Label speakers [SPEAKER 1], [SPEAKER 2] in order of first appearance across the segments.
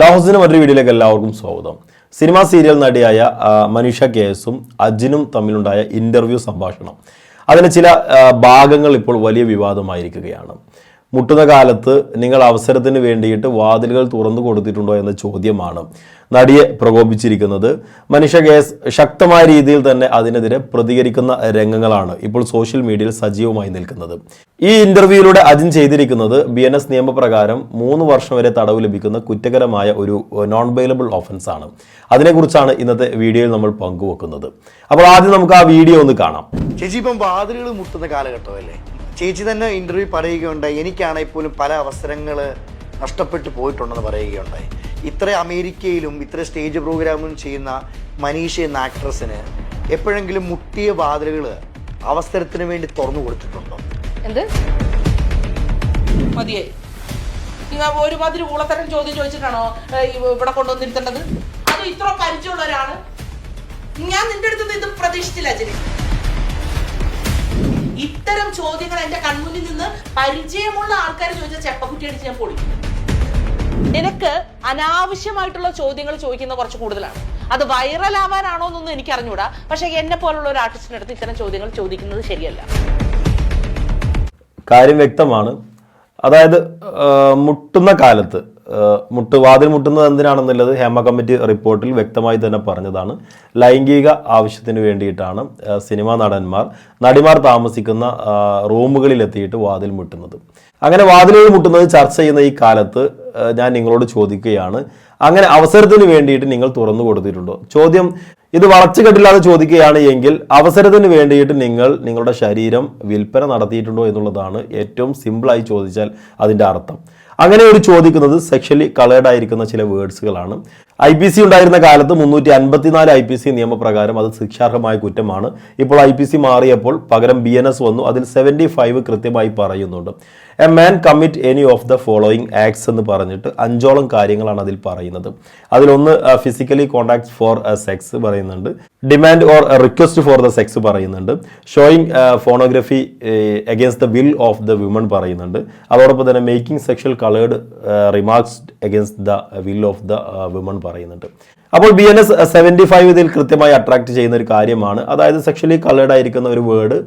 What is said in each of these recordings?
[SPEAKER 1] ലാഹോസിന്റെ മറ്റൊരു വീഡിയോയിലേക്ക് എല്ലാവർക്കും സ്വാഗതം. സിനിമാ സീരിയൽ നടിയായ മനീഷ കേസും അജിനും തമ്മിലുണ്ടായ ഇന്റർവ്യൂ സംഭാഷണം. അതിലെ ചില ഭാഗങ്ങൾ ഇപ്പോൾ വലിയ വിവാദമായിരിക്കുകയാണ്. മുട്ടുന്ന കാലത്ത് നിങ്ങൾ അവസരത്തിന് വേണ്ടിയിട്ട് വാതിലുകൾ തുറന്നു കൊടുത്തിട്ടുണ്ടോ എന്ന ചോദ്യമാണ് നടിയെ പ്രകോപിച്ചിരിക്കുന്നത്. മനുഷ്യ കേസ് ശക്തമായ രീതിയിൽ തന്നെ അതിനെതിരെ പ്രതികരിക്കുന്ന രംഗങ്ങളാണ് ഇപ്പോൾ സോഷ്യൽ മീഡിയയിൽ സജീവമായി നിൽക്കുന്നത്. ഈ ഇന്റർവ്യൂയിലൂടെ അജിൻ ചെയ്തിരിക്കുന്നത് ബി എൻ എസ് നിയമപ്രകാരം മൂന്ന് വർഷം വരെ തടവ് ലഭിക്കുന്ന കുറ്റകരമായ ഒരു നോൺ ബെയിലബിൾ ഓഫൻസ് ആണ്. അതിനെക്കുറിച്ചാണ് ഇന്നത്തെ വീഡിയോയിൽ നമ്മൾ പങ്കുവെക്കുന്നത്. അപ്പോൾ ആദ്യം നമുക്ക് ആ വീഡിയോ ഒന്ന് കാണാം.
[SPEAKER 2] ചേച്ചി ഇപ്പം വാതിലുകൾ മുട്ടുന്ന കാലഘട്ടമല്ലേ? ചേച്ചി തന്നെ ഇന്റർവ്യൂ പറയുകയുണ്ടായി. എനിക്കാണെങ്കിൽ പോലും പല അവസരങ്ങൾ നഷ്ടപ്പെട്ടു പോയിട്ടുണ്ടെന്ന് പറയുകയുണ്ടായി. ഇത്ര അമേരിക്കയിലും ഇത്ര സ്റ്റേജ് പ്രോഗ്രാമും ചെയ്യുന്ന മനീഷ എന്ന ആക്ട്രസിന് എപ്പോഴെങ്കിലും മുട്ടിയ വാതിലുകൾ അവസരത്തിന് വേണ്ടി തുറന്നു കൊടുത്തിട്ടുണ്ടോ?
[SPEAKER 3] എന്ത്?
[SPEAKER 4] മതിയായി. നിങ്ങൾ ഒരുമാതിരി ഊളത്തരം ചോദ്യം ചോദിച്ചിട്ടാണോ ഇവിടെ കൊണ്ടുവന്നിരുത്തേണ്ടത്? അത് ഇത്ര പരിചയമുള്ള ഒരാൾ? ഞാൻ നിന്റെ അടുത്ത് നിന്ന് ഇത് പ്രതീക്ഷിച്ചില്ല അജനി ഇത്തരം ചോദ്യങ്ങൾ എന്റെ കൺമുന്നിൽ നിന്ന് പരിചയമുള്ള ആൾക്കാർ ചോദിച്ച ചെപ്പക്കുറ്റി അടിച്ച് ഞാൻ പൊളി നിനക്ക് അനാവശ്യമായിട്ടുള്ള ചോദ്യങ്ങൾ ചോദിക്കുന്ന കുറച്ച് കൂടുതലാണ്. അത് വൈറൽ ആവാനാണോ എന്നൊന്നും എനിക്ക് അറിഞ്ഞൂടാ പക്ഷെ എന്നെ പോലുള്ള ഒരു ആർട്ടിസ്റ്റിന്റെ അടുത്ത് ഇത്തരം ചോദ്യങ്ങൾ ചോദിക്കുന്നത് ശരിയല്ല.
[SPEAKER 1] കാര്യം വ്യക്തമാണ്. അതായത് മുട്ടുന്ന കാലത്ത് മുട്ട് വാതിൽ മുട്ടുന്നത് എന്തിനാണെന്നുള്ളത് ഹേമ കമ്മിറ്റി റിപ്പോർട്ടിൽ വ്യക്തമായി തന്നെ പറഞ്ഞതാണ്. ലൈംഗിക ആവശ്യത്തിന് വേണ്ടിയിട്ടാണ് സിനിമാ നടന്മാർ നടിമാർ താമസിക്കുന്ന റൂമുകളിലെത്തിയിട്ട് വാതിൽ മുട്ടുന്നത്. അങ്ങനെ വാതിലുകൾ മുട്ടുന്നത് ചർച്ച ചെയ്യുന്ന ഈ കാലത്ത് ഞാൻ നിങ്ങളോട് ചോദിക്കുകയാണ്. അങ്ങനെ അവസരത്തിന് വേണ്ടിയിട്ട് നിങ്ങൾ തുറന്നു കൊടുത്തിട്ടുണ്ടോ? ചോദ്യം ഇത് വളച്ചുകെട്ടില്ലാതെ ചോദിക്കുകയാണ് എങ്കിൽ അവസരത്തിന് വേണ്ടിയിട്ട് നിങ്ങൾ നിങ്ങളുടെ ശരീരം വിൽപ്പന നടത്തിയിട്ടുണ്ടോ എന്നുള്ളതാണ് ഏറ്റവും സിമ്പിളായി ചോദിച്ചാൽ അതിന്റെ അർത്ഥം. അങ്ങനെ ഒരു ചോദിക്കുന്നത് സെക്ഷലി കളേർഡ് ആയിരിക്കുന്ന ചില വേർഡ്സുകളാണ് ഐ പി സി ഉണ്ടായിരുന്ന കാലത്ത് മുന്നൂറ്റി അൻപത്തിനാല് ഐ പി സി നിയമപ്രകാരം അത് ശിക്ഷാർഹമായ കുറ്റമാണ്. ഇപ്പോൾ ഐ പി സി മാറിയപ്പോൾ പകരം ബി എൻ എസ് വന്നു. അതിൽ സെവന്റി ഫൈവ് കൃത്യമായി പറയുന്നുണ്ട്. A man commit any of the following acts എന്ന് പറഞ്ഞിട്ട് അഞ്ചോളം കാര്യങ്ങളാണ് അതിൽ പറയുന്നത്. അതിലൊന്ന് ഫിസിക്കലി കോണ്ടാക്ട് ഫോർ സെക്സ് പറയുന്നുണ്ട്. Demand or request for the sex പറയുന്നുണ്ട്. Showing pornography against the will of the women പറയുന്നുണ്ട്. അതോടൊപ്പം തന്നെ making sexual coloured remarks against the will of the women പറയുന്നുണ്ട്. അപ്പോൾ B N S seventy five ഇതിൽ കൃത്യമായി attract ചെയ്യുന്ന ഒരു കാര്യമാണ്. അതായത് സെക്ഷലി കളേഡ് ആയിരിക്കുന്ന ഒരു വേർഡ്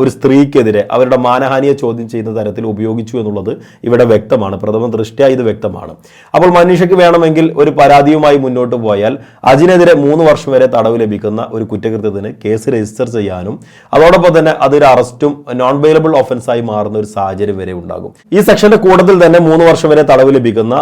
[SPEAKER 1] ഒരു സ്ത്രീക്കെതിരെ അവരുടെ മാനഹാനിയെ ചോദ്യം ചെയ്യുന്ന തരത്തിൽ ഉപയോഗിച്ചു എന്നുള്ളത് ഇവിടെ വ്യക്തമാണ്. പ്രഥമ ദൃഷ്ട്യാ ഇത് വ്യക്തമാണ്. അപ്പോൾ മനുഷ്യക്ക് വേണമെങ്കിൽ ഒരു പരാതിയുമായി മുന്നോട്ട് പോയാൽ അതിനെതിരെ മൂന്ന് വർഷം വരെ തടവ് ലഭിക്കുന്ന ഒരു കുറ്റകൃത്യത്തിന് കേസ് രജിസ്റ്റർ ചെയ്യാനും അതോടൊപ്പം തന്നെ അതൊരു അറസ്റ്റും നോൺ ബെയിലബിൾ ഓഫൻസായി മാറുന്ന ഒരു സാഹചര്യം വരെ ഉണ്ടാകും. ഈ സെക്ഷന്റെ കൂടുതൽ തന്നെ മൂന്ന് വർഷം വരെ തടവ് ലഭിക്കുന്ന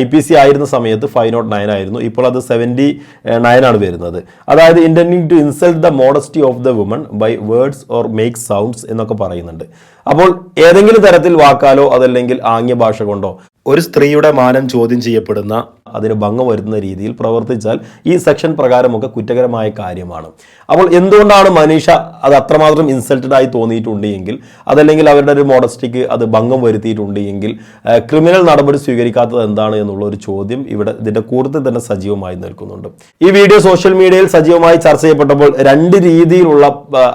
[SPEAKER 1] ഐ പി സി ആയിരുന്ന സമയത്ത് ഫൈവ് നോട്ട് നയൻ ആയിരുന്നു. ഇപ്പോൾ അത് സെവന്റി നയൻ നയനാണ് വരുന്നത്. അതായത് intending to insult the modesty of the woman by words or make sounds എന്നൊക്കെ പറയുന്നുണ്ട്. അപ്പോൾ ഏതെങ്കിലും തരത്തിൽ വാക്കാലോ അതല്ലെങ്കിൽ ആംഗ്യ ഭാഷ കൊണ്ടോ ഒരു സ്ത്രീയുടെ മാനം ചോദ്യം ചെയ്യപ്പെടുന്ന അതിന് ഭംഗം വരുത്തുന്ന രീതിയിൽ പ്രവർത്തിച്ചാൽ ഈ സെക്ഷൻ പ്രകാരമൊക്കെ കുറ്റകരമായ കാര്യമാണ്. അപ്പോൾ എന്തുകൊണ്ടാണ് മനീഷ അത് അത്രമാത്രം ഇൻസൾട്ടഡ് ആയി തോന്നിയിട്ടുണ്ട് എങ്കിൽ അതല്ലെങ്കിൽ അവരുടെ ഒരു മോഡസ്റ്റിക്ക് അത് ഭംഗം വരുത്തിയിട്ടുണ്ട് എങ്കിൽ ക്രിമിനൽ നടപടി സ്വീകരിക്കാത്തത് എന്താണ് എന്നുള്ള ഒരു ചോദ്യം ഇവിടെ ഇതിന്റെ കൂടുതൽ തന്നെ സജീവമായി നിൽക്കുന്നുണ്ട്. ഈ വീഡിയോ സോഷ്യൽ മീഡിയയിൽ സജീവമായി ചർച്ച ചെയ്യപ്പെട്ടപ്പോൾ രണ്ട് രീതിയിലുള്ള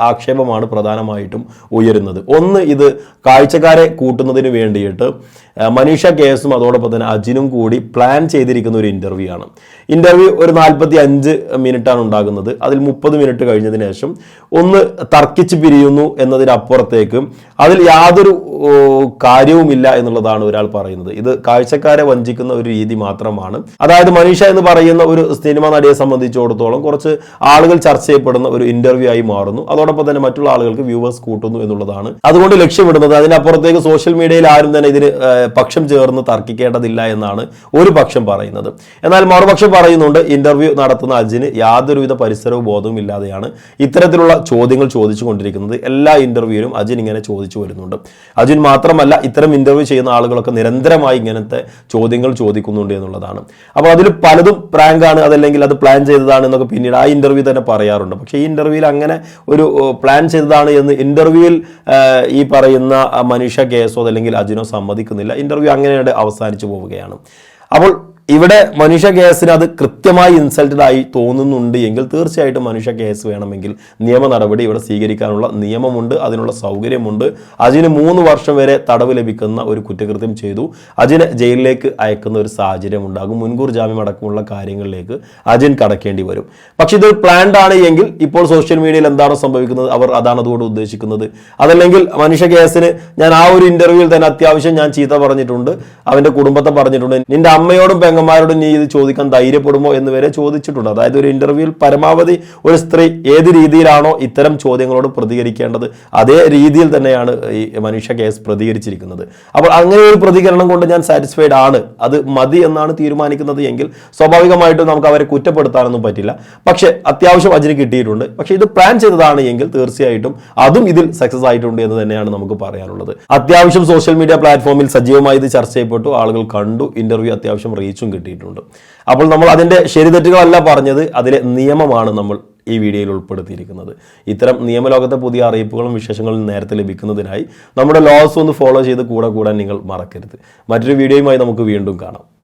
[SPEAKER 1] ആക്ഷേപമാണ് പ്രധാനമായിട്ടും ഉയരുന്നത്. ഒന്ന് ഇത് കാഴ്ചക്കാരെ കൂട്ടുന്നതിന് വേണ്ടിയിട്ട് മനീഷ കേസും അതോടൊപ്പം തന്നെ അജിനും കൂടി പ്ലാൻ ചെയ്തിരിക്കുന്ന ഒരു ഇന്റർവ്യൂ ആണ്. ഇന്റർവ്യൂ ഒരു നാൽപ്പത്തി അഞ്ച് മിനിറ്റാണ് ഉണ്ടാകുന്നത്. അതിൽ മുപ്പത് മിനിറ്റ് കഴിഞ്ഞതിന് ശേഷം ഒന്ന് തർക്കിച്ച് പിരിയുന്നു എന്നതിനപ്പുറത്തേക്ക് അതിൽ യാതൊരു കാര്യവുമില്ല എന്നുള്ളതാണ് ഒരാൾ പറയുന്നത്. ഇത് കാഴ്ചക്കാരെ വഞ്ചിക്കുന്ന ഒരു രീതി മാത്രമാണ്. അതായത് മനീഷ എന്ന് പറയുന്ന ഒരു സിനിമ നടിയെ സംബന്ധിച്ചിടത്തോളം കുറച്ച് ആളുകൾ ചർച്ച ചെയ്യപ്പെടുന്ന ഒരു ഇന്റർവ്യൂ ആയി മാറുന്നു. അതോടൊപ്പം തന്നെ മറ്റുള്ള ആളുകൾക്ക് വ്യൂവേഴ്സ് കൂട്ടുന്നു എന്നുള്ളതാണ്. അതുകൊണ്ട് ലക്ഷ്യമിടുന്നത് അതിനപ്പുറത്തേക്ക് സോഷ്യൽ മീഡിയയിൽ ആരും തന്നെ ഇതിന് പക്ഷം ചേർന്ന് തർക്കിക്കേണ്ടതില്ല എന്നാണ് ഒരു പക്ഷം പറയുന്നത്. എന്നാൽ മറുപക്ഷം പറയുന്നുണ്ട് ഇന്റർവ്യൂ നടത്തുന്ന അജിന് യാതൊരുവിധ പരിസരവും ബോധവും ഇല്ലാതെയാണ് ഇത്തരത്തിലുള്ള ചോദ്യങ്ങൾ ചോദിച്ചു കൊണ്ടിരിക്കുന്നത് എല്ലാ ഇന്റർവ്യൂവിലും അജിൻ ഇങ്ങനെ ചോദിച്ചു വരുന്നുണ്ട്. അജിൻ മാത്രമല്ല ഇത്തരം ഇന്റർവ്യൂ ചെയ്യുന്ന ആളുകളൊക്കെ നിരന്തരമായി ഇങ്ങനത്തെ ചോദ്യങ്ങൾ ചോദിക്കുന്നുണ്ട് എന്നുള്ളതാണ്. അപ്പോൾ അതിൽ പലതും പ്രാങ്ക് ആണ് അതല്ലെങ്കിൽ അത് പ്ലാൻ ചെയ്തതാണ് എന്നൊക്കെ പിന്നീട് ആ ഇന്റർവ്യൂ തന്നെ പറയാറുണ്ട്. പക്ഷേ ഈ ഇന്റർവ്യൂവിൽ അങ്ങനെ ഒരു പ്ലാൻ ചെയ്തതാണ് എന്ന് ഇന്റർവ്യൂവിൽ ഈ പറയുന്ന മനുഷ്യ മനീഷ കേസോ അതല്ലെങ്കിൽ അജിനോ സമ്മതിക്കുന്നില്ല. ഇന്റർവ്യൂ അങ്ങനെയാണ് അവസാനിച്ചു പോവുകയാണ്. അപ്പോൾ ഇവിടെ മനുഷ്യ കേസിന് അത് കൃത്യമായി ഇൻസൾട്ടഡ് ആയി തോന്നുന്നുണ്ട് എങ്കിൽ തീർച്ചയായിട്ടും മനുഷ്യ കേസ് വേണമെങ്കിൽ നിയമ നടപടി ഇവിടെ സ്വീകരിക്കാനുള്ള നിയമമുണ്ട് അതിനുള്ള സൗകര്യമുണ്ട്. അജിന് മൂന്ന് വർഷം വരെ തടവ് ലഭിക്കുന്ന ഒരു കുറ്റകൃത്യം ചെയ്തു. അജിനെ ജയിലിലേക്ക് അയക്കുന്ന ഒരു സാഹചര്യം ഉണ്ടാകും. മുൻകൂർ ജാമ്യം അടക്കമുള്ള കാര്യങ്ങളിലേക്ക് അജിൻ കടക്കേണ്ടി വരും. പക്ഷെ ഇത് പ്ലാൻഡ് ആണ് എങ്കിൽ ഇപ്പോൾ സോഷ്യൽ മീഡിയയിൽ എന്താണ് സംഭവിക്കുന്നത് അവർ അതാണ് അതുകൊണ്ട് ഉദ്ദേശിക്കുന്നത്. അതല്ലെങ്കിൽ മനുഷ്യ കേസിന് ഞാൻ ആ ഒരു ഇന്റർവ്യൂവിൽ തന്നെ അത്യാവശ്യം ഞാൻ ചീത്ത പറഞ്ഞിട്ടുണ്ട് അവന്റെ കുടുംബത്തെ പറഞ്ഞിട്ടുണ്ട്. നിന്റെ അമ്മയോടും പെങ്ങന്മാരോടും നീ ഇത് ചോദിക്കാൻ ധൈര്യപ്പെടുമോ എന്ന് വരെ ചോദിച്ചിട്ടുണ്ട്. അതായത് ഒരു ഇന്റർവ്യൂവിൽ പരമാവധി ഒരു സ്ത്രീ ഏത് രീതിയിലാണോ ഇത്തരം ചോദ്യങ്ങളോട് പ്രതികരിക്കേണ്ടത് അതേ രീതിയിൽ തന്നെയാണ് ഈ മനുഷ്യ കേസ് പ്രതികരിച്ചിരിക്കുന്നത്. അപ്പോൾ അങ്ങനെ ഒരു പ്രതികരണം കൊണ്ട് ഞാൻ സാറ്റിസ്ഫൈഡ് ആണ്. അത് മതി എന്നാണ് തീരുമാനിക്കുന്നത് എങ്കിൽ സ്വാഭാവികമായിട്ടും നമുക്ക് അവരെ കുറ്റപ്പെടുത്താനൊന്നും പറ്റില്ല. പക്ഷേ അത്യാവശ്യം അജിന് കിട്ടിയിട്ടുണ്ട്. പക്ഷേ ഇത് പ്ലാൻ ചെയ്തതാണ് എങ്കിൽ തീർച്ചയായിട്ടും അതും ഇതിൽ സക്സസ് ആയിട്ടുണ്ട് എന്ന് തന്നെയാണ് നമുക്ക് പറയാനുള്ളത്. അത്യാവശ്യം സോഷ്യൽ മീഡിയ പ്ലാറ്റ്ഫോമിൽ സജീവമായി ഇത് ചർച്ച ചെയ്യപ്പെട്ടു. ആളുകൾ കണ്ടു ഇന്റർവ്യൂ അത്യാവശ്യം റീച്ചും കിട്ടിയിട്ടുണ്ട്. അപ്പോൾ നമ്മൾ അതിന്റെ ശരിതെറ്റുകളല്ല പറഞ്ഞത് അതിലെ നിയമമാണ് നമ്മൾ ഈ വീഡിയോയിൽ ഉൾപ്പെടുത്തിയിരിക്കുന്നത്. ഇത്തരം നിയമലോകത്തെ പുതിയ അറിയിപ്പുകളും വിശേഷങ്ങളും നേരത്തെ ലഭിക്കുന്നതിനായി നമ്മുടെ ലോസ് ഒന്ന് ഫോളോ ചെയ്ത് കൂടെ കൂടാൻ നിങ്ങൾ മറക്കരുത്. മറ്റൊരു വീഡിയോയുമായി നമുക്ക് വീണ്ടും കാണാം.